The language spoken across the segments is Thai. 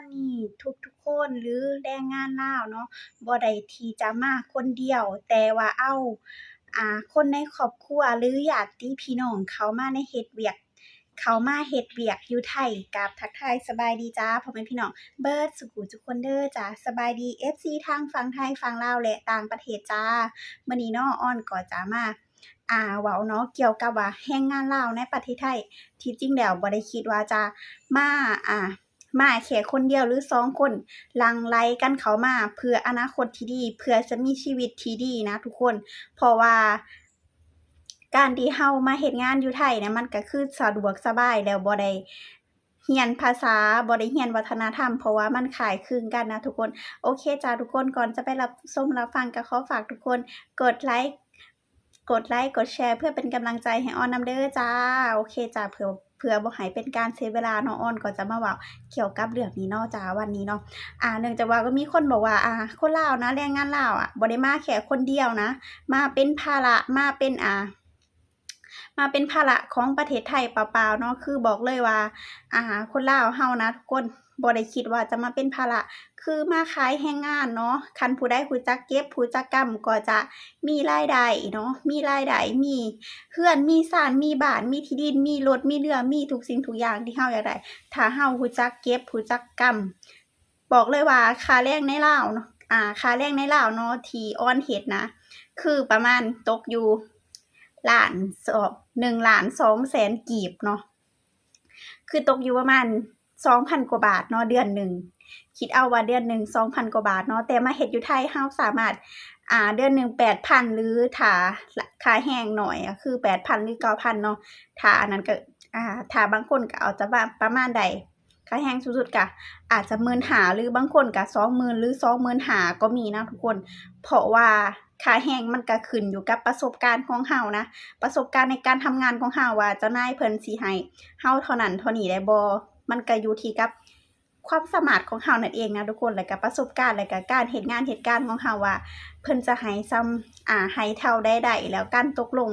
ณนี้ทุกๆคนหรือแรงงานลาวเนาะบ่ได้ที่จะมาคนเดียว แต่ว่าเอาอ่าคนในครอบครัวหรือญาติพี่น้องเขามาในเฮ็ดเวียกเขามาเฮ็ดเวียกอยู่ไทยกับทักทายสบายดีจ้าพ่อแม่พี่น้องเบิร์ดสุขุทุกคนเด้อจ้าสบายดี FC ทางฝั่งไทยฝั่งลาวและต่างประเทศจ้ามื้อนี้เนาะอ้อนก็จะมาอ่าเว้าเนาะเกี่ยวกับว่าแรงงานลาวในประเทศไทยที่จริงแล้วบ่ได้คิดว่าจะมาอ่า มาแค่คนเดียวหรือ2คนลังไลกันเขามาเพื่ออนาคตที่ดี เพื่อจะมีชีวิตที่ดีนะทุกคน เพราะว่าการที่เรามาเฮ็ดงานอยู่ไทยเนี่ยมันก็คือสะดวกสบายแล้วบ่ได้เรียนภาษาบ่ได้เรียนวัฒนธรรม เพราะว่ามันคล้ายคลึงกันนะทุกคน โอเคจ้าทุกคนก่อนจะไปรับชมรับฟังก็ขอฝากทุกคน กดไลก์กดไลก์กดแชร์เพื่อเป็นกำลังใจให้ออนนำเด้อจ้า โอเคจ้าเผื่อ เผื่อบ่ให้เป็นการเสียเวลาเนาะอ้อนก็จะมาว่าเกี่ยวกับเรื่องนี้เนาะจ้าวันนี้เนาะอ่าเนื่องจากว่าก็มีคนบอกว่าอ่าคนลาวนะแรงงานลาวอะบ่ได้มาแค่คนเดียวนะ มาเป็นภาระมาเป็นอ่ามาเป็นภาระของประเทศไทยเปล่าๆเนาะคือบอกเลยว่า อ่า คนลาวเฮานะทุกคน บ่ได้คิดว่าจะมาเป็นภาระคือมาขายแรงงานเนาะคันผู้ใดรู้จักเก็บรู้จักกำก็จะมีรายได้เนาะมีรายได้มีเรือนมีบ้านมีบ้านมีที่ดินมีรถมีเรือมีทุกสิ่งทุกอย่างที่เราอยากได้ถ้าเรารู้จักเก็บรู้จักกำบอกเลยว่าค่าแรงในลาวเนาะอ่าค่าแรงในลาวเนาะที่อ้อนเฮ็ดนะ คือประมาณตกอยู่ล้านสอบหนึ่ง1ล้าน2แสนกีบเนาะคือตกอยู่ประมาณ 2,000กว่าบาทเนาะเดือนหนึ่งคิดเอาว่าเดือนหนึ่ง2,000กว่าบาทเนาะแต่มาเฮ็ดอยู่ไทยเราสามารถอ่าเดือนหนึ่ง8,000หรือถาคาแรงหน้อยคือ8,000หรือ9,000เนาะถาอันนั้นก็อ่าถาบางคนก็เอาจะว่าประมาณใดค่าแรงสูงสุดๆก็อาจจะ15,000หรือบางคนก็20,000หรือ25,000ก็มีนะทุกคน เพราะว่าค่าแรงมันก็ขึ้นอยู่กับประสบการณ์ของเรานะ ประสบการณ์ในการทำงานของเราว่าเจ้านายเพิ่นสิให้เราเท่านั้นเท่านี้ได้บ่ มันก็อยู่ที่กับความสามารถของเรานั่นเองนะทุกคนแล้วก็ประสบการณ์แล้วก็การเฮ็ดงานเฮ็ดการณ์ของเราว่า เพิ่นจะให้ส่ำอ่าให้เท่าใดได้แล้วการตกลง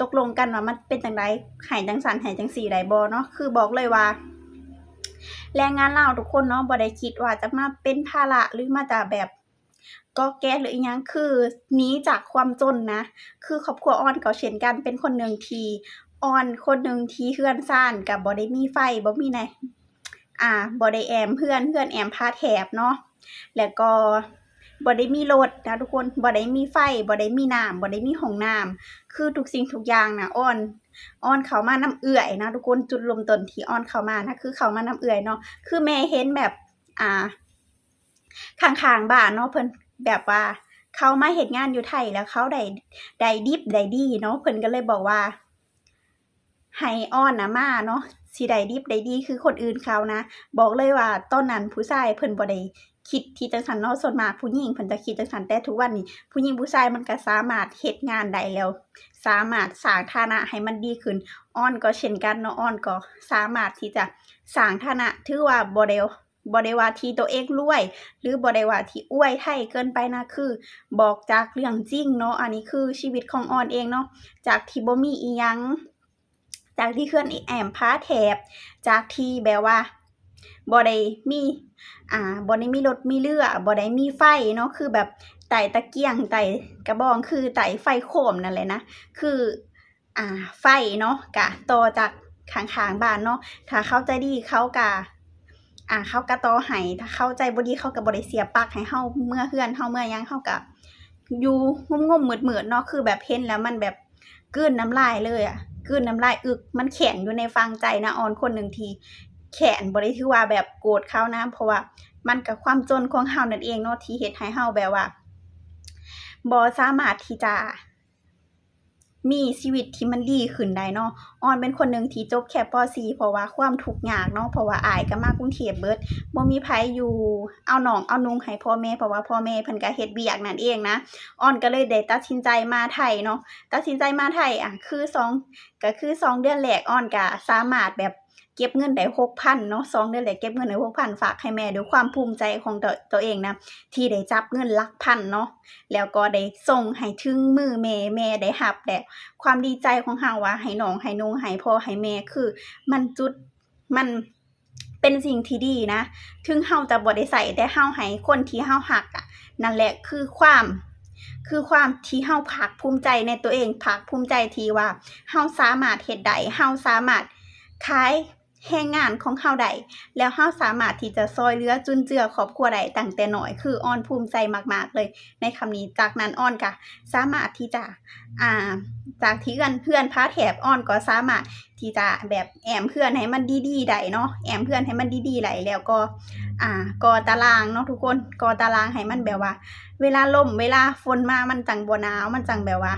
ตกลงกันว่ามันเป็นจังใดให้จังซั้นให้จังซี้ได้บ่เนาะคือบอกเลยว่า แรงงานเลาทุกคนเนาะบ่ได้คิดว่าจะมาเป็นภาระหรือมาจะแบบก๊อกแก๊กหรืออิหยังคือหนีจากความจนนะ คือครอบครัวอ้อนก็เช่นกันเป็นคนหนึ่งที่ อ้อนคนหนึ่งที่เรือนซ่านก็บ่ได้มีไฟบ่มีไนอ่าบ่ได้แอมเรือนเรือนแอมพาแถบเนาะแล้วก็บ่ได้มีรถนะทุกคนบ่ได้มีไฟบ่ได้มีน้ำบ่ได้มีห้องน้ำคือทุกสิ่งทุกอย่างนะอ้อนอ้อนเขามาน้ำเอื้อยนะทุกคนจุดเริ่มต้นที่อ้อนเขามานะคือเขามาน้ำเอื้อยเนาะคือแม่เห็นแบบอ่าข้างๆบ้านเนาะเพิ่นแบบว่าเขามาเฮ็ดงานอยู่ไทยแล้วเขาได้ได้ดิบได้ดีเนาะเพิ่นก็เลยบอกว่า ให้อ้อนนะมาเนาะสิได้ดิบได้ดีคือคนอื่นเขานะ บอกเลยว่าตอนนั้นผู้ชายเพิ่นบ่ได้คิดที่จังซั้นเนาะส่วนมากผู้หญิงเพิ่นจะคิดจังซั้นแต่ทุกวันนี้ ผู้หญิงผู้ชายมันก็สามารถเฮ็ดงานได้แล้ว สามารถสร้างฐานะให้มันดีขึ้นอ้อนก็เช่นกันเนาะอ้อนก็สามารถที่จะสร้างฐานะถือว่าบ่ได้บ่ได้ว่าที่ตัวเองรวย หรือบ่ได้ว่าที่อวยไทยเกินไปนะคือ บอกจากเรื่องจริงเนาะอันนี้คือชีวิตของอ้อนเองเนาะจากที่บ่มีอิหยัง จากที่เรือนแอมพาแถบ จากที่แบบว่าบ่ได้มีอ่าบ่ได้มีรถมีเรือบ่ได้มีไฟเนาะคือแบบไต้ตะเกียงไต้กระบองคือไต้ไฟโคมนั่นแหละนะคืออ่าไฟเนาะก็ต่อจากข้างๆบ้านเนาะถ้าเขาใจดีเขาก็อ่าเขาก็ต่อให้ถ้าเข้าใจบ่ดีเขาก็บ่ได้เสียปักให้เราเมื่อเรือนเราเมื่อยังเราก็อยู่งมๆมืดๆเนาะคือแบบเห็นแล้วมันแบบกลืนน้ำลายเลยอะ กลืนน้ำลายอึก มันแข็งอยู่ในฟังใจนะอ้อนคนหนึ่งทีแค้นบ่ได้ถือว่าแบบโกรธเขานะ เพราะว่ามันกับความจนของเฮานั่นเองเนาะที่เหตุให้เฮาแบบว่าบอสามารถที่จะ มีชีวิตที่มันดีขึ้นได้เนาะออนเป็นคนหนึ่งที่จบแค่ป.4 เพราะว่าความทุกข์ยากเนาะเพราะว่าอายก็มากรุงเทพเบิดบ่มีไผอยู่เอาหนองเอานุ่งให้พ่อแม่เพราะว่าพ่อแม่เพิ่นก็เฮ็ดเบียกนั่นเองนะออนก็เลยได้ตัดสินใจมาไทยเนาะตัดสินใจมาไทยอะคือ2ก็คือ2เดือนแรกออนก็สามารถแบบ เก็บเงินได้6,000เนาะ2เดือนแรกเก็บเงินได้6,000ฝากให้แม่ด้วยความภูมิใจของตัวตัวเองนะที่ได้จับเงินหลักพันเนาะแล้วก็ได้ส่งให้ถึงมือแม่แม่ได้รับแล้วความดีใจของเราว่าให้น้องให้นุ่งให้พ่อให้แม่คือ มันจุดมันเป็นสิ่งที่ดีนะ ถึงเฮาจะบ่ได้ใส่แต่เฮาให้คนที่เฮาฮักอะนั่นแหละคือความคือความที่เฮาภาคภูมิใจในตัวเองภาคภูมิใจที่ว่าเฮาสามารถเฮ็ดได้เฮาสามารถ ขายแรงงานของเฮาได้แล้วเฮาสามารถที่จะซอยเหลือจุนเจือครอบครัวได้ตั้งแต่น้อย คืออ้อนภูมิใจมาก ๆ เลย ในคำนี้จากนั้นอ้อนก็สามารถที่จะอ่าจากที่เพื่อนเพื่อนพาแถบอ้อนก็สามารถที่จะแบบแอมเพื่อนให้มันดีๆได้เนาะแอมเพื่อนให้มันดีๆไหลแล้วก็อ่ากอตารางเนาะทุกคนกอตารางให้มันแบบว่า เวลาลมเวลาฝนมามันจังบ่หนาวมันจังแบบว่า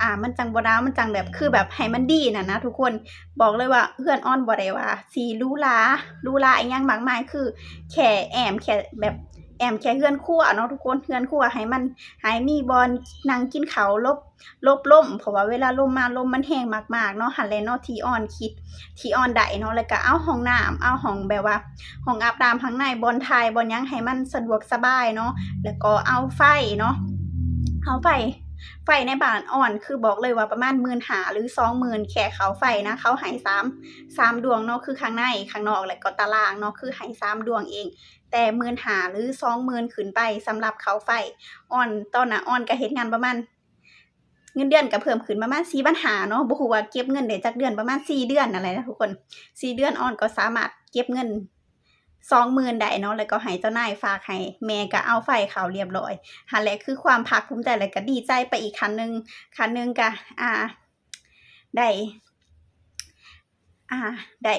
อ่า มันจังบ่หนาวมันจังแบบคือแบบให้มันดีน่ะนะทุกคนบอกเลยว่าเพื่อนอ้อนบ่ได้ว่าสีหรูหราหรูหราอีหยังมากมายคือแค่แอมแค่แบบแอมแค่เฮือนครัวเนาะทุกคนเฮือนครัวให้มันให้มีบอนนั่งกินเขาลบลบลมเพราะว่าเวลาลมมาลมมันแห้งมากๆเนาะหันแลเนาะที่ออนคิดที่ออนได้เนาะแล้วก็เอาห้องน้ำเอาห้องแบบว่าห้องอาบน้ำข้างในบอนทยบอนหยังให้มันสะดวกสบายเนาะแล้วก็เอาไฟเนาะเอาไฟ ไฟในบ้านอ่อนคือบอกเลยว่าประมาณหมื่นหาหรือสองหมื่นแค่เขาไฟนะ เขาหายสามสามดวงเนาะคือข้างในข้างนอกและก็ตารางเนาะคือหายสามดวงเอง แต่หมื่นหาหรือสองหมื่นขึ้นไปสำหรับเขาไฟอ่อนตอนน่ะอ่อนก็เฮ็ดงานประมาณเงินเดือนก็เพิ่มขึ้นประมาณสี่ปัญหาเนาะบ่ฮู้ว่าเก็บเงินได้จักเดือนประมาณสี่เดือนอะไรนะทุกคนสี่เดือนอ่อนก็สามารถเก็บเงิน สองหมื่นได้เนาะแล้วก็ให้เจ้านายฝากให้แม่ก็เอาไฟเขาเรียบร้อยหันแหละคือความภาคภูมิใจและก็ดีใจไปอีกคันหนึ่งคันหนึ่งก็อ่าได้อ่าได้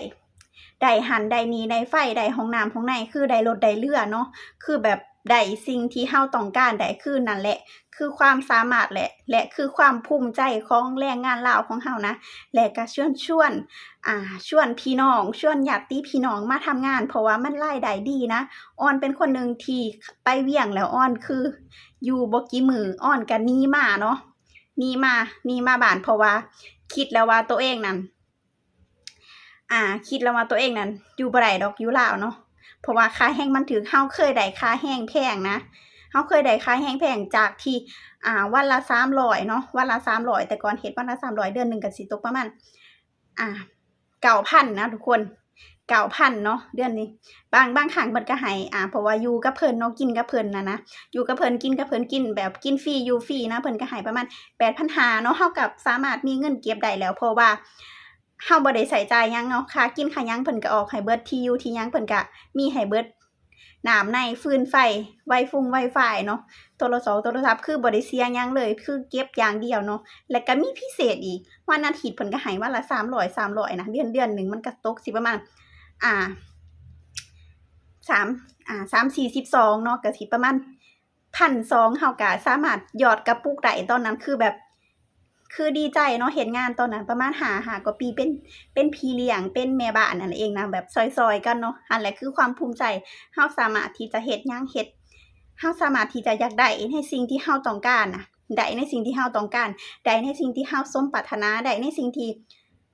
ได้หันได้นีได้ไฟได้ห้องน้ำห้องในคือได้รถได้เรือเนาะคือแบบ ได้สิ่งที่เฮาต้องการได้คือนั่นแหละ คือความสามารถแหละ และคือความภูมิใจของแรงงานลาวของเฮานะ และก็ชวนชวนอ่าชวนพี่น้องชวนญาติพี่น้องมาทำงาน เพราะว่ามันรายได้ดีนะออนเป็นคนหนึ่งที่ไปเวียงแล้วออนคือ อยู่บกี่มืออ้อนก็หนีมาเนาะนี่มานี่มาบ้านเพราะว่า คิดแล้วว่าตัวเองนั่นอ่า คิดแล้วว่าตัวเองนั่นอยู่บ่ได้ดอกอยู่ลาวเนาะ เพราะว่าค่าแห้งมันถือเฮาเคยได้ค่าแห้งแพงนะเฮาเคยได้ค่าแห้งแพงจากที่อ่าวันละ300เนาะวันละ300แต่ก่อนเฮ็ดวันละ300เดือนหนึ่งก็สิตกประมาณอ่า9,000นะทุกคน9,000เนาะเดือนนี้ บางบางครั้งเพิ่นก็ให้อ่าเพราะว่าอยู่กับเพิ่นเนาะกินกับเพิ่นนะนะอยู่กับเพิ่นกินกับเพิ่นกินแบบกินฟรีอยู่ฟรีนะเพิ่นก็ให้ประมาณ8,500เนาะเฮากับสามารถมีเงินเก็บได้แล้วเพราะว่า เฮาบ่ได้ใส่จ่ายหยังเนาะค่ากินค่ายังเพิ่นก็ออกให้เบิร์ดที่อยู่ที่ยังเพิ่นก็มีให้เบิร์ดน้ำในฟืนไฟไวฟุงไวไฟเนาะโทรศัพท์โทรศัพท์คือบ่ได้เสียยังเลย คือเก็บอย่างเดียวเนาะแล้วก็มีพิเศษอีกวันอาทิตย์เพิ่นก็ให้วันละ300 300นะเดือนเดือนหนึ่งมันก็ตกสิประมาณอ่าสามอ่าสามสี่สิบสองเนาะก็สิประมาณพันสองเฮาก็สามารถหยอดกระปุกได้ตอนนั้นคือแบบ คือดีใจเนาะเห็นงานตอนนั้นประมาณหาหากว่าปีเป็นเป็นพี่เลี้ยงเป็นแม่บ้านนั่นเองนะแบบซอยๆ กันเนาะอันแหละคือความภูมิใจเฮาสามารถที่จะเฮ็ดหยังเฮ็ดเฮาสามารถที่จะอยากได้ในสิ่งที่เฮาต้องการนะได้ในสิ่งที่เฮาต้องการได้ในสิ่งที่เฮาสมปรารถนาได้ในสิ่งที่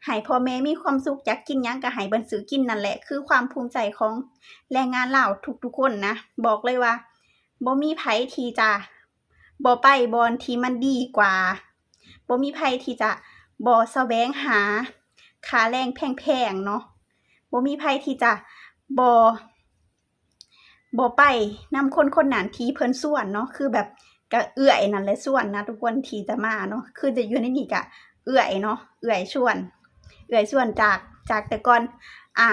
ให้พ่อแม่มีความสุขอยากกินยังก็ให้เบิ่นซื้อกินนั่นแหละ คือความภูมิใจของแรงงานเหล่าทุกๆคนนะ บอกเลยว่าบ่มีไผที่จะบ่ไปบอนที่มันดีกว่า บ่มีไผที่จะบ่แสวงหาค่าแรงแพงๆเนาะบ่มีไผที่จะบ่บ่ไปนำคนคนนั้นที่เพิ่นส่วนเนาะคือแบบก็เอื้อยนั่นแหละส่วนนะทุกคนที่จะมาเนาะคือจะอยู่ในนี้ก็เอื้อยเนาะเอื้อยชวน เอื้อยส่วนจากจากแต่ก่อนอ่า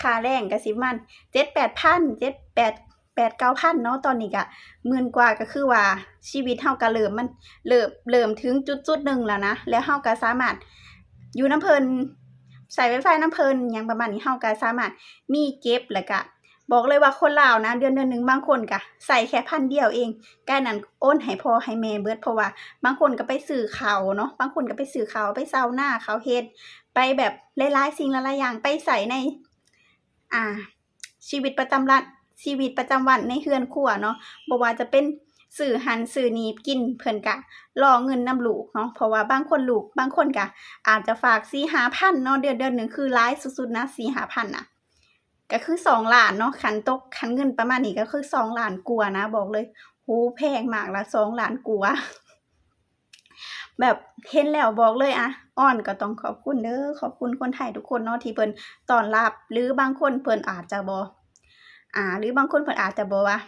ค่าแรงก็สิมันเจ็ดแปดพันเจ็ดแปด แปดเก้าพันเนาะตอนนี้ก็หมื่นกว่าก็คือว่าชีวิตเฮาก็เริ่มมันเริ่มเริ่มถึงจุดจุดหนึ่งแล้วนะแล้วเฮาก็สามารถอยู่น้ำเพลินใส่ไวไฟน้ำเพลินหยังประมาณนี้เฮาก็สามารถมีเก็บแล้วก็บอกเลยว่าคนลาวนะ เดือนเดือนหนึ่งบางคนก็ใส่แค่พันเดียวเองใกล้นั้นโอนให้พอให้แม่เบิดเพราะว่า บางคนก็ไปซื้อเขาวเนาะบางคนก็ไปซื้อเขาวไปเซาหน้าเขาเฮ็ดไปแบบหลายๆสิ่งหลายๆอย่างไปใส่ใน อ่า ชีวิตประจำวัน ชีวิตประจำวันในเฮือนครัวเนาะบ่ว่าจะเป็นสื่อหันสื่อนีบกินเพิ่นกะรอเงินนำลูกเนาะเพราะว่าบางคนลูกบางคนกะ อาจจะฝาก4 5พันเนาะเดือนเดือนหนึ่งคือร้ายสุดๆนะ4 5พันนะก็คือสองล้านเนาะคันตกคันเงินประมาณนี้ก็คือสองล้านกว่านะ บอกเลยโหแพงมากละสองล้านกว่าแบบเห็นแล้วบอกเลยอะอ้อนก็ต้องขอบคุณเด้อขอบคุณคนไทยทุกคนเนาะที่เพิ่นตอนรับหรือบางคนเพิ่นอาจจะบอ่่า หรือบางคนเพิ่นอาจจะบอกว่า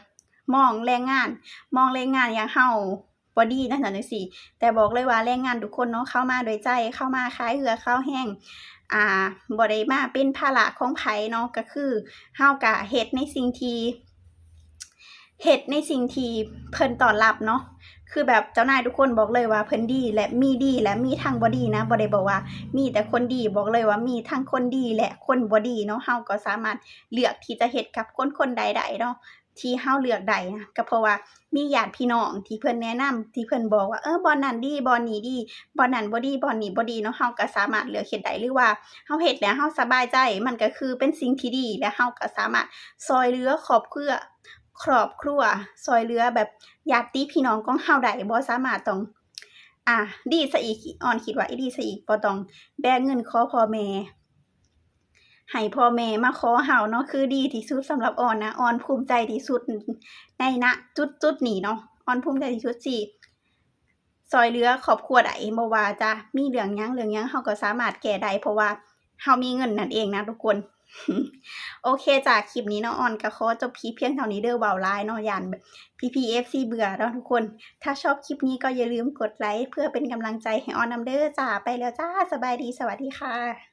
มองแรงงาน มองแรงงานอย่างเฮาบอดีจังซั่นจังซี่แต่บอกเลยว่าแรงงานทุกคนเนาะเข้ามาโดยใจเข้ามาคล้ายเหือเข้าแห้งอ่าบ่ได้มาเป็นภาระของไผเนาะก็คือเฮากะเฮ็ดในสิ่งที่เฮ็ดในสิ่งที่เพิ่นต้อนรับเนาะ คือแบบเจ้านายทุกคนบอกเลยว่าเพิ่นดีและมีดีและมีทั้งบ่ดีนะบ่ได้บอกว่า มีแต่คนดีบอกเลยว่ามีทั้งคนดีและคนบ่ดีเนาะเฮาก็สามารถเลือกที่จะเฮ็ดกับคนคนใดๆเนาะที่เฮาเลือกได้นะก็เพราะว่ามีญาติพี่น้องที่เพิ่นแนะนำที่เพิ่นบอกว่าเออบอนนั้นดีบอนนี้ดีบอนนั้นบ่ดีบอนนี้บ่ดีเนาะเฮาก็สามารถเลือกเฮ็ดได้หรือว่าเฮาเฮ็ดแล้วเฮาสบายใจมันก็คือเป็นสิ่งที่ดีและเฮาก็สามารถช่วยเหลือครอบครัว ครอบครัวช่วยเหลือแบบญาติพี่น้องของเฮาได้บ่สามารถต้องอะดีซะอีกออนคิดว่าอีดีซะอีกบ่ต้องแบกเงินขอพ่อแม่ให้พ่อแม่มาขอเฮาเนาะคือดีที่สุดสำหรับออนนะออนภูมิใจที่สุดในณจุดๆนี้เนาะออนภูมิใจที่สุดที่ช่วยเหลือครอบครัวใดบ่ว่าจะมีเรื่องยังเรื่องยังเฮาก็สามารถแก้ได้เพราะว่าเฮามีเงินนั่นเองนะทุกคน โอเคจากคลิปนี้เนาะออนกับคอจบพีเพียงเท่านี้เด้อเบ้าไลน์เนาะย้านแบบ PPFC เบื่อเนาะทุกคน ถ้าชอบคลิปนี้ก็อย่าลืมกดไลค์เพื่อเป็นกำลังใจให้ออนนำเด้อจ้าไปแล้วจ้าสบายดีสวัสดีค่ะ